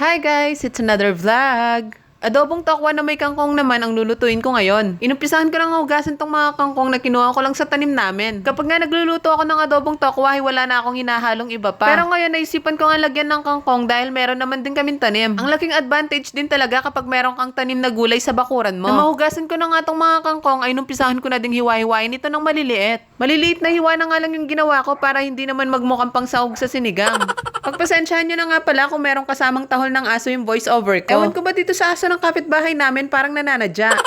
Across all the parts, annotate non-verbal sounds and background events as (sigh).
Hi guys! It's another vlog! Adobong tokwa na may kangkong naman ang lulutuin ko ngayon. Inumpisahan ko lang hugasan tong mga kangkong na kinuha ko lang sa tanim namin. Kapag nga nagluluto ako ng adobong tokwa, wala na akong hinahalong iba pa. Pero ngayon naisipan ko nga lagyan ng kangkong dahil meron naman din kaming tanim. Ang laking advantage din talaga kapag meron kang tanim na gulay sa bakuran mo. Na mahugasan ko na nga tong mga kangkong ay numpisahan ko na ding hiwa-hiwain ito ng maliliit. Maliliit na hiwa na nga lang yung ginawa ko para hindi naman magmukhang pang sahog sa sinigang. (laughs) Pagpasensyahan nyo na nga pala kung merong kasamang tahol ng aso yung voice over ko. Ewan ko ba dito sa aso ng kapitbahay namin parang nananadya. (laughs)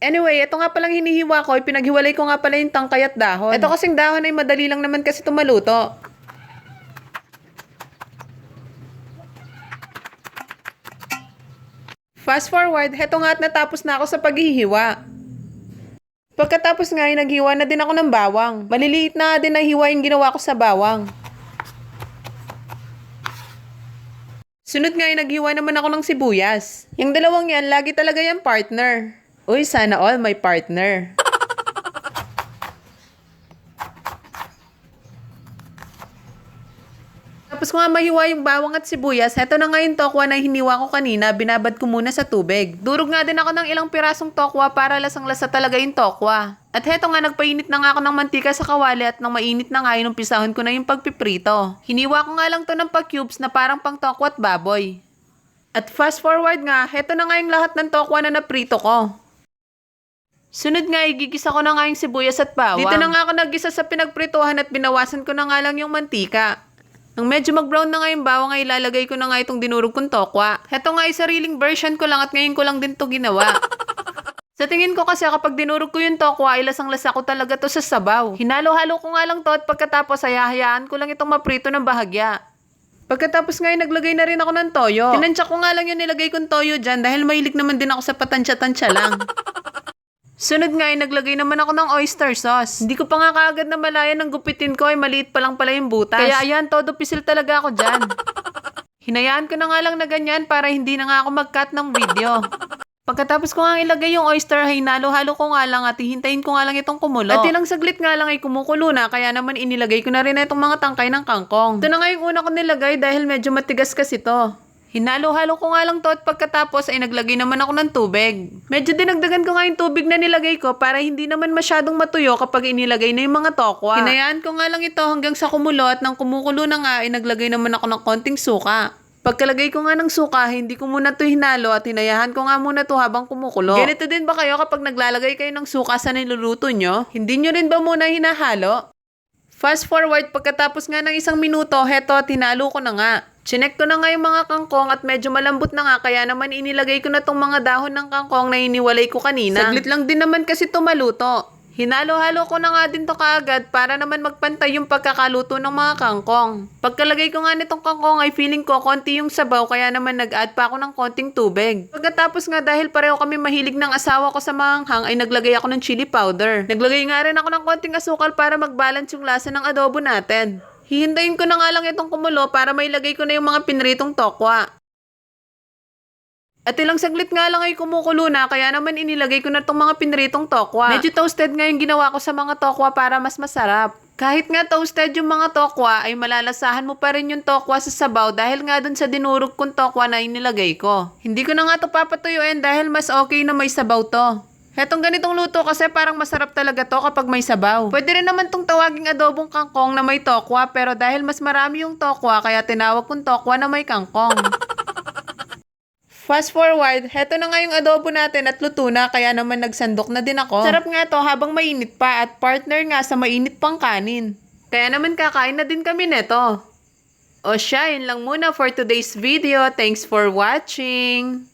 Anyway, ito nga palang hinihiwa ko, pinaghiwalay ko nga pala yung tangkay at dahon. Ito kasing dahon ay madali lang naman kasi tumaluto. Fast forward, heto nga at natapos na ako sa paghihiwa. Pagkatapos nga ay naghiwa na din ako ng bawang. Maliliit na din na hiwa yung ginawa ko sa bawang. Sunod nga ay naghiwa naman ako ng sibuyas. Yung dalawang yan, lagi talaga yung partner. Uy, sana all may partner. Tapos ko nga mahiwa yung bawang at sibuyas, heto na nga yung tokwa na hiniwa ko kanina, binabad ko muna sa tubig. Durog nga din ako ng ilang pirasong tokwa para lasang-lasa talaga yung tokwa. At heto nga, nagpainit na nga ako ng mantika sa kawali at nang mainit na nga, inumpisahon ko na yung pagpiprito. Hiniwa ko nga lang to ng pa-cubes na parang pang tokwa at baboy. At fast forward nga, heto na nga yung lahat ng tokwa na naprito ko. Sunod nga, igigisa ko na nga yung sibuyas at bawang. Dito na nga ako nagisa sa pinagprituhan at binawasan ko na nga lang yung mantika. Nang medyo mag-brown na nga yung bawang ay ilalagay ko na nga itong dinurog kong tokwa. Heto nga ay sariling version ko lang at ngayon ko lang din to ginawa. (laughs) Sa tingin ko kasi kapag dinurog ko yung tokwa, ay lasang-lasa ko talaga to sa sabaw. Hinalo-halo ko nga lang to at pagkatapos ay hahayaan ko lang itong maprito ng bahagya. Pagkatapos nga ay naglagay na rin ako ng toyo. Tinansya ko nga lang yung nilagay kong toyo dyan dahil mahilig naman din ako sa patansya-tansya lang. (laughs) Sunod nga ay naglagay naman ako ng oyster sauce. Hindi ko pa nga kaagad na malaya ng gupitin ko ay maliit pa lang pala yung butas. Kaya ayan, todo pisil talaga ako dyan. (laughs) Hinayaan ko na nga lang na ganyan para hindi na nga ako mag-cut ng video. Pagkatapos ko nga ilagay yung oyster, hinalo-halo ko nga lang at hihintayin ko nga lang itong kumulo. At ilang saglit nga lang ay kumukulo na, kaya naman inilagay ko na rin itong mga tangkay ng kangkong. Ito na nga yung una ko nilagay dahil medyo matigas kasi to. Hinalo-halo ko nga lang to at pagkatapos ay naglagay naman ako ng tubig. Medyo dinagdagan ko nga yung tubig na nilagay ko para hindi naman masyadong matuyo kapag inilagay na yung mga tokwa. Hinayaan ko nga lang ito hanggang sa kumulo at nang kumukulo na nga ay naglagay naman ako ng konting suka. Pagkalagay ko nga ng suka, hindi ko muna to hinalo at hinayahan ko nga muna to habang kumukulo. Ganito din ba kayo kapag naglalagay kayo ng suka sa niluluto nyo? Hindi nyo rin ba muna hinahalo? Fast forward, pagkatapos nga ng isang minuto, heto, tinalo ko na nga. Chinek ko na nga yung mga kangkong at medyo malambot na nga, kaya naman inilagay ko na tong mga dahon ng kangkong na iniwalay ko kanina. Saglit lang din naman kasi tumaluto. Hinalo-halo ko na nga din to kaagad para naman magpantay yung pagkakaluto ng mga kangkong. Pagkalagay ko nga nitong kangkong ay feeling ko konti yung sabaw kaya naman nag-add pa ako ng konting tubig. Pagkatapos nga dahil pareho kami mahilig ng asawa ko sa manghang ay naglagay ako ng chili powder. Naglagay nga rin ako ng konting asukal para mag-balance yung lasa ng adobo natin. Hihintayin ko na nga lang itong kumulo para mailagay ko na yung mga pinritong tokwa. At ilang saglit nga lang ay kumukulo na, kaya naman inilagay ko na itong mga pinritong tokwa. Medyo toasted nga yung ginawa ko sa mga tokwa para mas masarap. Kahit nga toasted yung mga tokwa, ay malalasahan mo pa rin yung tokwa sa sabaw dahil nga dun sa dinurog kong tokwa na inilagay ko. Hindi ko na nga to papatuyuin dahil mas okay na may sabaw to. Hetong ganitong luto kasi parang masarap talaga to kapag may sabaw. Pwede rin naman tong tawaging adobong kangkong na may tokwa pero dahil mas marami yung tokwa kaya tinawag kong tokwa na may kangkong. (laughs) Fast forward, heto na nga yung adobo natin at luto na kaya naman nagsandok na din ako. Sarap nga to habang mainit pa at partner nga sa mainit pang kanin. Kaya naman kakain na din kami neto. O siya, yun lang muna for today's video. Thanks for watching!